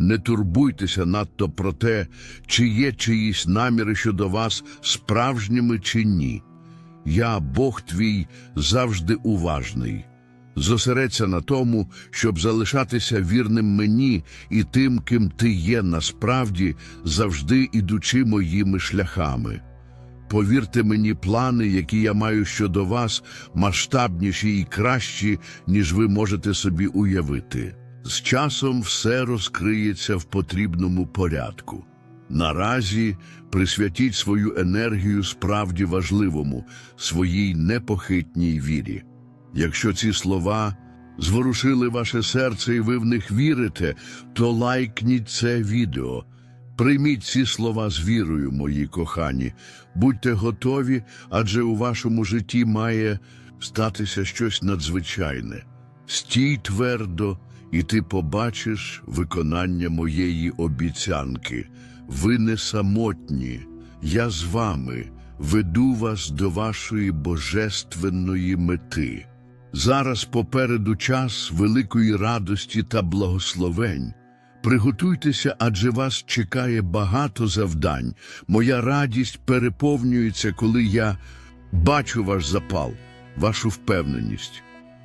Не турбуйтеся надто про те, чи є чиїсь наміри щодо вас справжніми чи ні. Я, Бог твій, завжди уважний. Зосередься на тому, щоб залишатися вірним мені і тим, ким ти є насправді, завжди ідучи моїми шляхами. Повірте мені, плани, які я маю щодо вас, масштабніші і кращі, ніж ви можете собі уявити. З часом все розкриється в потрібному порядку. Наразі присвятіть свою енергію справді важливому, своїй непохитній вірі. Якщо ці слова зворушили ваше серце і ви в них вірите, то лайкніть це відео. Прийміть ці слова з вірою, мої кохані. Будьте готові, адже у вашому житті має статися щось надзвичайне. Стій твердо, і ти побачиш виконання моєї обіцянки. Ви не самотні, я з вами веду вас до вашої божественної мети. Зараз попереду час великої радості та благословень. Приготуйтеся, адже вас чекає багато завдань. Моя радість переповнюється, коли я бачу ваш запал, вашу впевненість.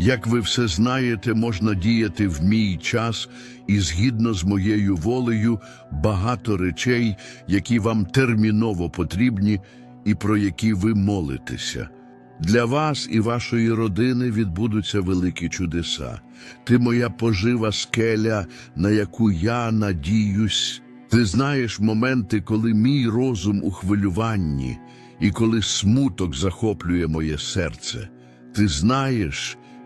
Як ви все знаєте, можна діяти в мій час і згідно з моєю волею багато речей, які вам терміново потрібні і про які ви молитеся. Для вас і вашої родини відбудуться великі чудеса. Ти моя пожива скеля, на яку я надіюсь. Ти знаєш моменти, коли мій розум у хвилюванні і коли смуток захоплює моє серце. Ти знаєш,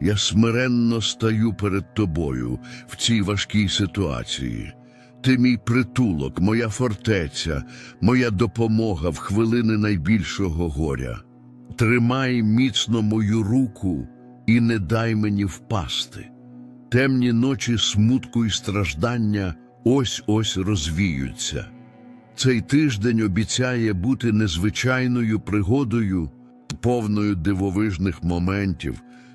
Я смиренно стаю перед тобою в цій важкій ситуації. Ти мій притулок, моя фортеця, моя допомога в хвилини найбільшого горя. Тримай міцно мою руку і не дай мені впасти. Темні ночі смутку і страждання ось ось розвіються. Цей тиждень обіцяє бути незвичайною пригодою, повною дивовижних моментів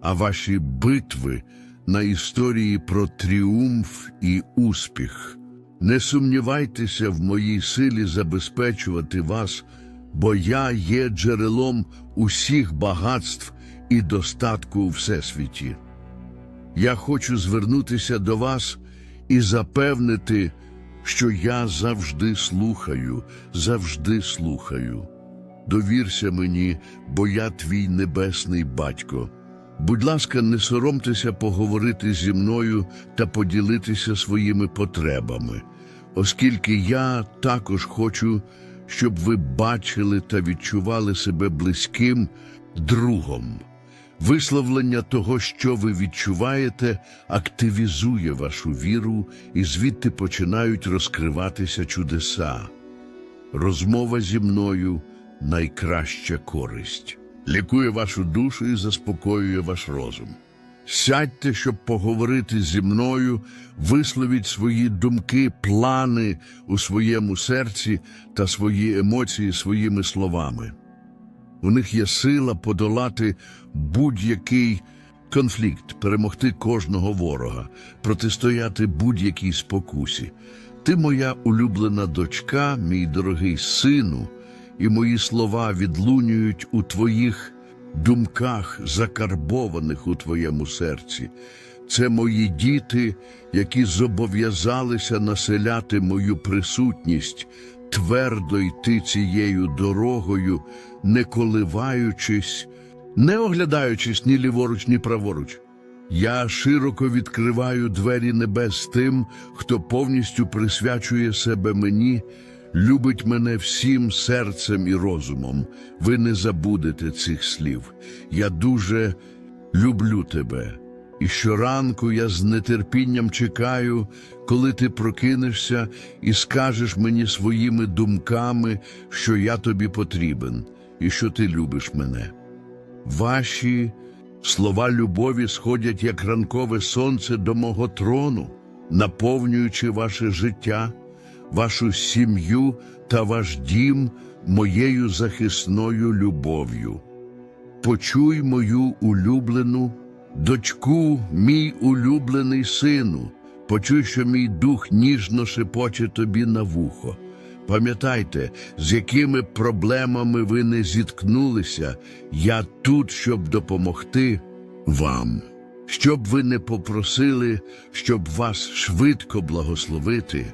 а ваші битви на історії про тріумф і успіх. Не сумнівайтеся в моїй силі забезпечувати вас, бо я є джерелом усіх багатств і достатку у всесвіті. Я хочу звернутися до вас і запевнити, що я завжди слухаю, завжди слухаю. Довірся мені, бо я твій небесний батько. Будь ласка, не соромтеся поговорити зі мною та поділитися своїми потребами, оскільки я також хочу, щоб ви бачили та відчували себе близьким другом. Висловлення того, що ви відчуваєте, активізує вашу віру, і звідти починають розкриватися чудеса. Розмова зі мною найкраща користь. Лікує вашу душу і заспокоює ваш розум. Сядьте, щоб поговорити зі мною, висловіть свої думки, плани у своєму серці та свої емоції своїми словами. У них є сила подолати будь-який конфлікт, перемогти кожного ворога, протистояти будь-якій спокусі. Ти моя улюблена дочка, мій дорогий сину, і мої слова відлунюють у твоїх думках, закарбованих у твоєму серці. Це мої діти, які зобов'язалися населяти мою присутність, твердо йти цією дорогою, не коливаючись, не оглядаючись ні ліворуч, ні праворуч. Я широко відкриваю двері небес тим, хто повністю присвячує себе мені, любить мене всім серцем і розумом. Ви не забудете цих слів. Я дуже люблю тебе. І щоранку я з нетерпінням чекаю, коли ти прокинешся і скажеш мені своїми думками, що я тобі потрібен і що ти любиш мене. Ваші слова любові сходять, як ранкове сонце до мого трону, наповнюючи ваше життя, вашу сім'ю та ваш дім моєю захисною любов'ю. Почуй мою улюблену дочку, мій улюблений сину, почуй, що мій дух ніжно шепоче тобі на вухо. Пам'ятайте, з якими проблемами ви не зіткнулися, я тут, щоб допомогти вам. Щоб ви не попросили, щоб вас швидко благословити,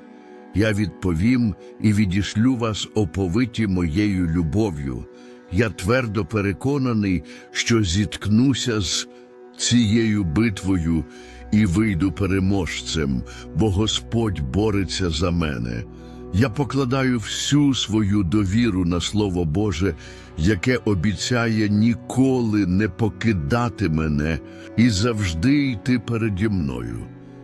я відповім і відішлю вас оповиті моєю любов'ю. Я твердо переконаний, що зіткнуся з цією битвою і вийду переможцем, бо Господь бореться за мене. Я покладаю всю свою довіру на Слово Боже, яке обіцяє ніколи не покидати мене і завжди йти переді мною.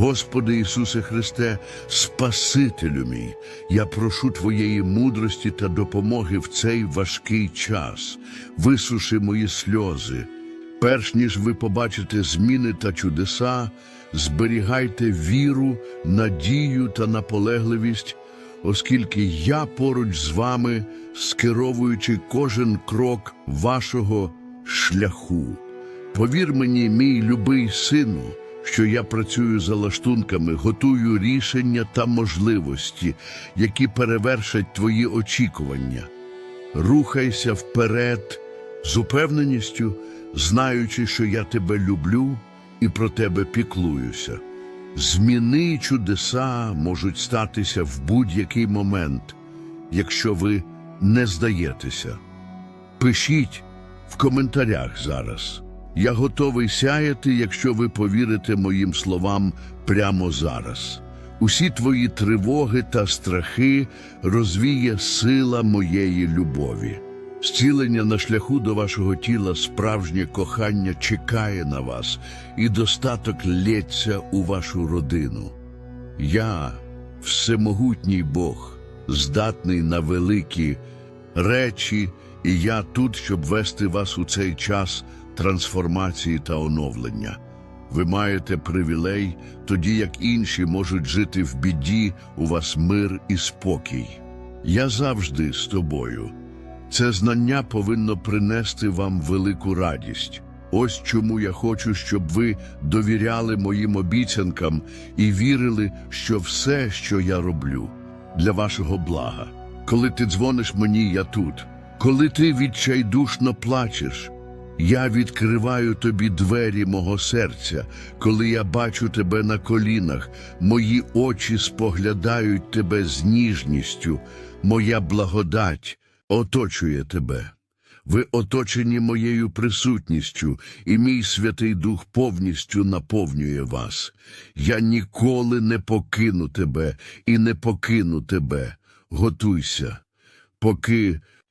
Господи Ісусе Христе, Спасителю мій, я прошу Твоєї мудрості та допомоги в цей важкий час. Висуши мої сльози. Перш ніж ви побачите зміни та чудеса, зберігайте віру, надію та наполегливість, оскільки я поруч з вами, скеровуючи кожен крок вашого шляху. Повір мені, мій любий сину, що я працюю за лаштунками, готую рішення та можливості, які перевершать твої очікування. Рухайся вперед з упевненістю, знаючи, що я тебе люблю і про тебе піклуюся. Зміни і чудеса можуть статися в будь-який момент, якщо ви не здаєтеся. Пишіть в коментарях зараз. Я готовий сяяти, якщо ви повірите моїм словам прямо зараз. Усі твої тривоги та страхи розвіє сила моєї любові. Зцілення на шляху до вашого тіла, справжнє кохання чекає на вас, і достаток лється у вашу родину. Я, всемогутній Бог, здатний на великі речі, і я тут, щоб вести вас у цей час трансформації та оновлення. Ви маєте привілей, тоді як інші можуть жити в біді, у вас мир і спокій. Я завжди з тобою. Це знання повинно принести вам велику радість. Ось чому я хочу, щоб ви довіряли моїм обіцянкам і вірили, що все, що я роблю, для вашого блага. Коли ти дзвониш мені, я тут. Коли ти відчайдушно плачеш, я відкриваю тобі двері мого серця, коли я бачу тебе на колінах, мої очі споглядають тебе з ніжністю, моя благодать оточує тебе. Ви оточені моєю присутністю, і мій Святий Дух повністю наповнює вас. Я ніколи не покину тебе і не покину тебе. Готуйся. Поки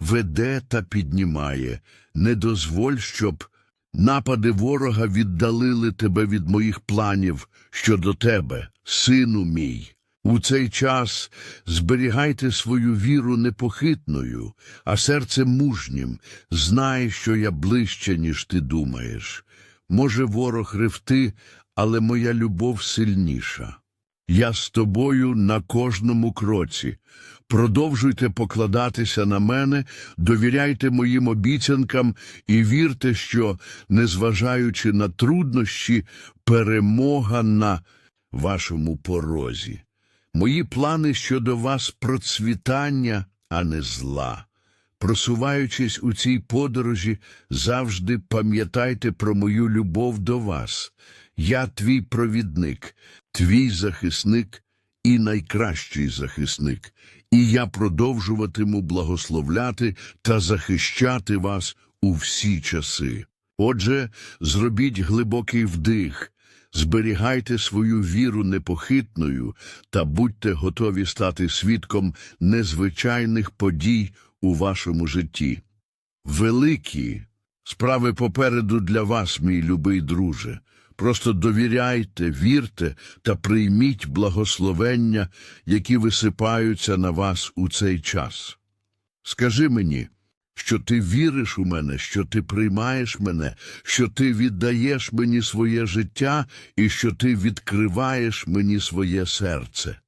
веде та піднімає. Не дозволь, щоб напади ворога віддалили тебе від моїх планів щодо тебе, сину мій. У цей час зберігайте свою віру непохитною, а серце мужнім. Знай, що я ближче, ніж ти думаєш. Може, ворог ревти, але моя любов сильніша. Я з тобою на кожному кроці. Продовжуйте покладатися на мене, довіряйте моїм обіцянкам і вірте, що, незважаючи на труднощі, перемога на вашому порозі. Мої плани щодо вас процвітання, а не зла. Просуваючись у цій подорожі, завжди пам'ятайте про мою любов до вас. Я твій провідник, твій захисник і найкращий захисник, і я продовжуватиму благословляти та захищати вас у всі часи. Отже, зробіть глибокий вдих, зберігайте свою віру непохитною та будьте готові стати свідком незвичайних подій у вашому житті. Великі справи попереду для вас, мій любий друже. Просто довіряйте, вірте та прийміть благословення, які висипаються на вас у цей час. Скажи мені, що ти віриш у мене, що ти приймаєш мене, що ти віддаєш мені своє життя і що ти відкриваєш мені своє серце.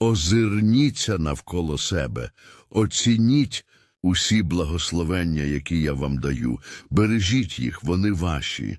Озирніться навколо себе, оцініть усі благословення, які я вам даю, бережіть їх, вони ваші.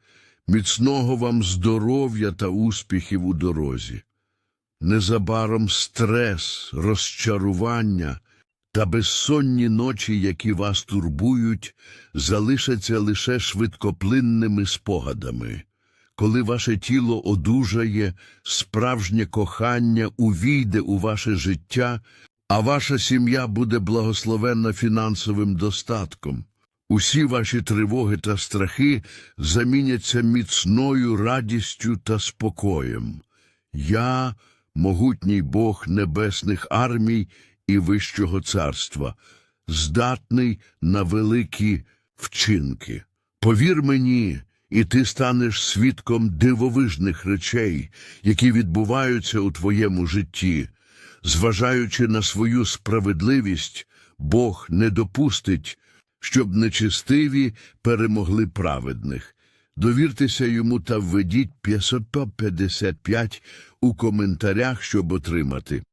Міцного вам здоров'я та успіхів у дорозі. Незабаром стрес, розчарування та безсонні ночі, які вас турбують, залишаться лише швидкоплинними спогадами. Коли ваше тіло одужає, справжнє кохання увійде у ваше життя, а ваша сім'я буде благословенна фінансовим достатком. Усі ваші тривоги та страхи заміняться міцною радістю та спокоєм. Я, могутній Бог небесних армій і Вищого царства, здатний на великі вчинки. Повір мені, і ти станеш свідком дивовижних речей, які відбуваються у твоєму житті. Зважаючи на свою справедливість, Бог не допустить, щоб нечистиві перемогли праведних. Довіртеся йому та введіть 555 у коментарях, щоб отримати.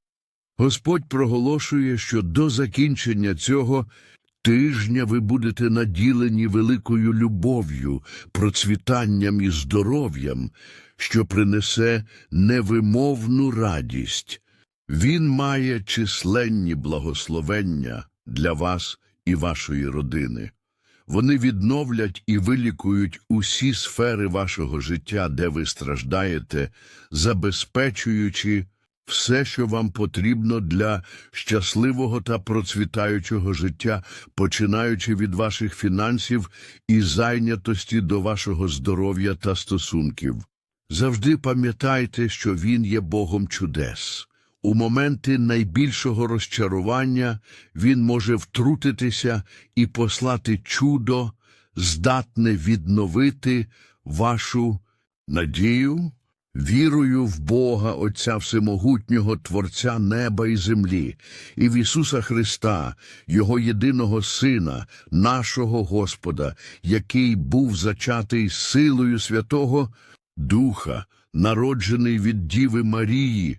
Господь проголошує, що до закінчення цього тижня ви будете наділені великою любов'ю, процвітанням і здоров'ям, що принесе невимовну радість. Він має численні благословення для вас і вашої родини. Вони відновлять і вилікують усі сфери вашого життя, де ви страждаєте, забезпечуючи все, що вам потрібно для щасливого та процвітаючого життя, починаючи від ваших фінансів і зайнятості до вашого здоров'я та стосунків. Завжди пам'ятайте, що Він є Богом чудес. У моменти найбільшого розчарування Він може втрутитися і послати чудо, здатне відновити вашу надію, вірою в Бога, Отця Всемогутнього, Творця неба і землі, і в Ісуса Христа, Його єдиного Сина, нашого Господа, який був зачатий силою Святого Духа, народжений від Діви Марії,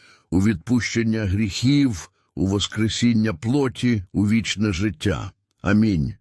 у відпущення гріхів, у воскресіння плоті, у вічне життя. Амінь.